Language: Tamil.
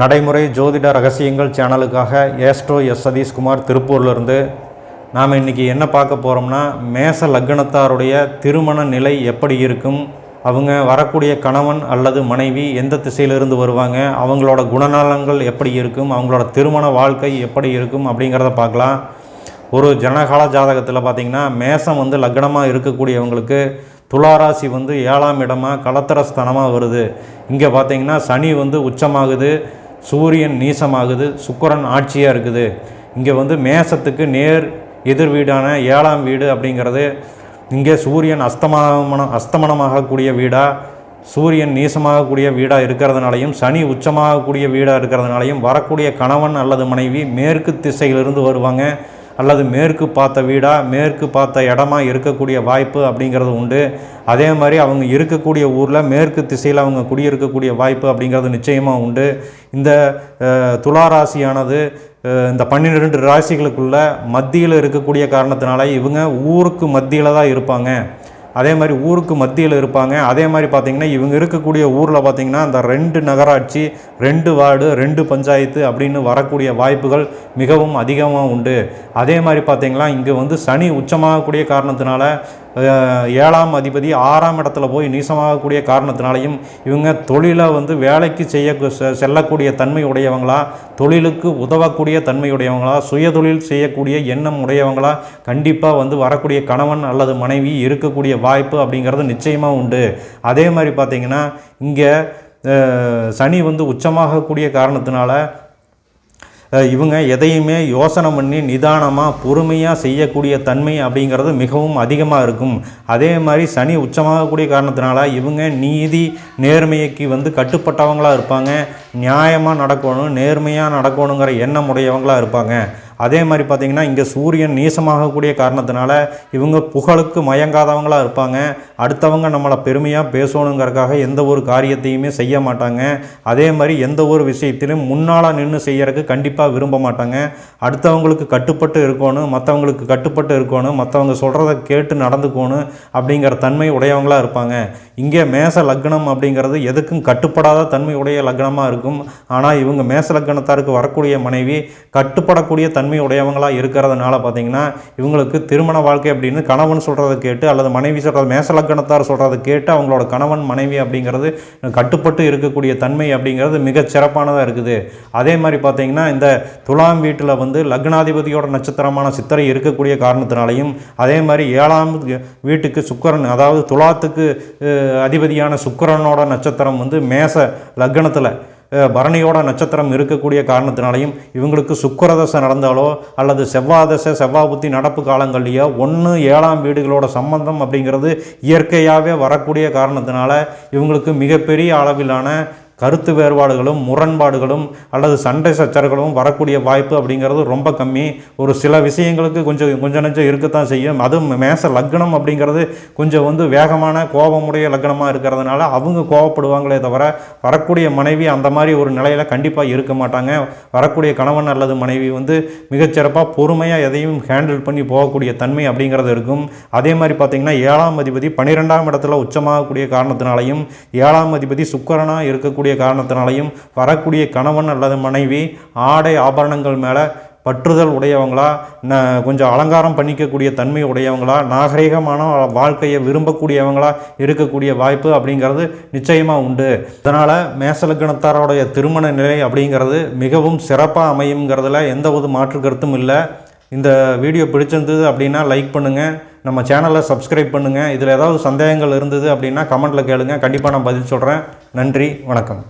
நடைமுறை ஜோதிட ரகசியங்கள் சேனலுக்காக ஏஸ்ட்ரோ எஸ் சதீஷ்குமார் திருப்பூர்லேருந்து நாம் இன்றைக்கி என்ன பார்க்க போகிறோம்னா மேச லக்னத்தாருடைய திருமண நிலை எப்படி இருக்கும்? அவங்க வரக்கூடிய கணவன் அல்லது மனைவி எந்த திசையிலிருந்து வருவாங்க? அவங்களோட குணநலங்கள் எப்படி இருக்கும்? அவங்களோட திருமண வாழ்க்கை எப்படி இருக்கும்? அப்படிங்கிறத பார்க்கலாம். ஒரு ஜனகால ஜாதகத்தில் பார்த்திங்கன்னா மேசம் வந்து லக்னமாக இருக்கக்கூடியவங்களுக்கு துளாராசி வந்து ஏழாம் இடமாக கலத்தரஸ்தனமாக வருது. இங்கே பார்த்தீங்கன்னா சனி வந்து உச்சமாகுது. சூரியன் நீசமாகுது சுக்கரன் ஆட்சியாக இருக்குது. இங்கே வந்து மேசத்துக்கு நேர் எதிர் வீடான ஏழாம் வீடு அப்படிங்கிறது இங்கே சூரியன் அஸ்தமனம் அஸ்தமனமாகக்கூடிய வீடாக சூரியன் நீசமாகக்கூடிய வீடாக இருக்கிறதுனாலையும் சனி உச்சமாகக்கூடிய வீடாக இருக்கிறதுனாலையும் வரக்கூடிய கணவன் அல்லது மனைவி மேற்கு திசையிலிருந்து வருவாங்க. அல்லது மேற்கு பார்த்த வீடாக மேற்கு பார்த்த இடமா இருக்கக்கூடிய வாய்ப்பு அப்படிங்கிறது உண்டு. அதே மாதிரி அவங்க இருக்கக்கூடிய ஊரில் மேற்கு திசையில் அவங்க குடியிருக்கக்கூடிய வாய்ப்பு அப்படிங்கிறது நிச்சயமாக உண்டு. இந்த துளாராசியானது துலா ராசியானது இந்த பன்னிரெண்டு ராசிகளுக்குள்ள மத்தியில் இருக்கக்கூடிய காரணத்தினால இவங்க ஊருக்கு மத்தியில் தான் இருப்பாங்க. அதே மாதிரி ஊருக்கு மத்தியில் இருப்பாங்க. அதே மாதிரி பார்த்திங்கன்னா இவங்க இருக்கக்கூடிய ஊரில் பார்த்திங்கன்னா அந்த ரெண்டு நகராட்சி ரெண்டு வார்டு ரெண்டு பஞ்சாயத்து அப்படின்னு வரக்கூடிய வாய்ப்புகள் மிகவும் அதிகமாக உண்டு. அதே மாதிரி பார்த்திங்கன்னா இங்கே வந்து சனி உச்சமாகக்கூடிய காரணத்தினால ஏழாம் அதிபதி ஆறாம் இடத்துல போய் நீசமாகக்கூடிய காரணத்தினாலையும் இவங்க தொழிலை வந்து வேலைக்கு செய்ய செ- செல்லக்கூடிய தன்மை உடையவங்களா தொழிலுக்கு உதவக்கூடிய தன்மை உடையவங்களா சுயதொழில் செய்யக்கூடிய எண்ணம் உடையவங்களா கண்டிப்பாக வந்து வரக்கூடிய கணவன் அல்லது மனைவி இருக்கக்கூடிய வாய்ப்பு அப்படிங்கிறது நிச்சயமாக உண்டு. அதே மாதிரி பார்த்திங்கன்னா இங்கே சனி வந்து உச்சமாகக்கூடிய காரணத்தினால இவங்க எதையுமே யோசனை பண்ணி நிதானமாக பொறுமையாக செய்யக்கூடிய தன்மை அப்படிங்கிறது மிகவும் அதிகமாக இருக்கும். அதே மாதிரி சனி உச்சமாகக்கூடிய காரணத்தினால இவங்க நீதி நேர்மைக்கு வந்து கட்டுப்பட்டவங்களாக இருப்பாங்க. நியாயமாக நடக்கணும் நேர்மையாக நடக்கணுங்கிற எண்ணம் உடையவங்களாக இருப்பாங்க. அதே மாதிரி பார்த்திங்கன்னா இங்கே சூரியன் நீசமாகக்கூடிய காரணத்தினால இவங்க புகழுக்கு மயங்காதவங்களாக இருப்பாங்க. அடுத்தவங்க நம்மளை பெருமையாக பேசணுங்கிறதுக்காக எந்த ஒரு காரியத்தையுமே செய்ய மாட்டாங்க. அதே மாதிரி எந்த ஒரு விஷயத்திலும் முன்னால் நின்று செய்யறதுக்கு கண்டிப்பாக விரும்ப மாட்டாங்க. அடுத்தவங்களுக்கு கட்டுப்பட்டு இருக்கணும் மற்றவங்களுக்கு கட்டுப்பட்டு இருக்கணும் மற்றவங்க சொல்கிறத கேட்டு நடந்துக்கணும் அப்படிங்கிற தன்மை உடையவங்களாக இருப்பாங்க. இங்கே மேச லக்னம் அப்படிங்கிறது எதுக்கும் கட்டுப்படாத தன்மை உடைய லக்னமாக இருக்கும். இருக்கும். ஆனால் இவங்க மேசலக்கணத்தாருக்கு வரக்கூடிய மனைவி கட்டுப்படக்கூடிய தன்மை உடையவங்களாக இருக்கிறதுனால பார்த்தீங்கன்னா இவங்களுக்கு திருமண வாழ்க்கை அப்படின்னு கணவன் சொல்கிறத கேட்டு அல்லது மனைவி சொல்கிறது மேசலக்கணத்தார் சொல்கிறத கேட்டு அவங்களோட கணவன் மனைவி அப்படிங்கிறது கட்டுப்பட்டு இருக்கக்கூடிய தன்மை அப்படிங்கிறது மிகச் சிறப்பானதாக இருக்குது. அதே மாதிரி பார்த்தீங்கன்னா இந்த துலாம் வீட்டில் வந்து லக்னாதிபதியோட நட்சத்திரமான சித்திரை இருக்கக்கூடிய காரணத்தினாலையும் அதே மாதிரி ஏழாம் வீட்டுக்கு சுக்கரன் அதாவது துலாத்துக்கு அதிபதியான சுக்கரனோட நட்சத்திரம் வந்து மேச லக்னத்தில் பரணியோட நட்சத்திரம் இருக்கக்கூடிய காரணத்தினாலையும் இவங்களுக்கு சுக்கரதசை நடந்தாலோ அல்லது செவ்வாதசை செவ்வாய் புத்தி நடப்பு காலங்கள்லையோ ஒன்று ஏழாம் வீடுகளோட சம்பந்தம் அப்படிங்கிறது இயற்கையாகவே வரக்கூடிய காரணத்தினால இவங்களுக்கு மிகப்பெரிய அளவிலான கருத்து வேறுபாடுகளும் முரண்பாடுகளும் அல்லது சண்டை சச்சரவுகளும் வரக்கூடிய வாய்ப்பு அப்படிங்கிறது ரொம்ப கம்மி. ஒரு சில விஷயங்களுக்கு கொஞ்சம் கொஞ்சம் நெஞ்சம் இருக்கத்தான் செய்யும். அதுவும் மேச லக்னம் அப்படிங்கிறது கொஞ்சம் வந்து வேகமான கோபமுடைய லக்னமாக இருக்கிறதுனால அவங்க கோவப்படுவாங்களே தவிர வரக்கூடிய மனைவி அந்த மாதிரி ஒரு நிலையில் கண்டிப்பாக இருக்க மாட்டாங்க. வரக்கூடிய கணவன் அல்லது மனைவி வந்து மிகச்சிறப்பாக பொறுமையாக எதையும் ஹேண்டில் பண்ணி போகக்கூடிய தன்மை அப்படிங்கிறது இருக்கும். அதே மாதிரி பார்த்திங்கன்னா ஏழாம் அதிபதி பன்னிரெண்டாம் இடத்துல உச்சமாகக்கூடிய காரணத்தினாலையும் ஏழாம் அதிபதி சுக்கரனாக இருக்கக்கூடிய காரணத்தினாலையும் வரக்கூடிய கணவன் அல்லது மனைவி ஆடை ஆபரணங்கள் மேலே பற்றுதல் உடையவங்களா ந கொஞ்சம் அலங்காரம் பண்ணிக்கக்கூடிய தன்மை உடையவங்களா நாகரிகமான வாழ்க்கையை விரும்பக்கூடியவங்களா இருக்கக்கூடிய வாய்ப்பு அப்படிங்கிறது நிச்சயமாக உண்டு. அதனால் மேசலக்கணத்தாரோடைய திருமண நிலை அப்படிங்கிறது மிகவும் சிறப்பாக அமையுங்கிறதுல எந்த ஒரு மாற்று கருத்தும் இல்லை. இந்த வீடியோ பிடிச்சிருந்தது அப்படின்னா லைக் பண்ணுங்கள் நம்ம சேனலை சப்ஸ்கிரைப் பண்ணுங்கள் இதில் ஏதாவது சந்தேகங்கள் இருந்தது அப்படின்னா கமெண்ட்டில் கேளுங்க. கண்டிப்பாக நான் பதில் சொல்கிறேன் நன்றி வணக்கம்.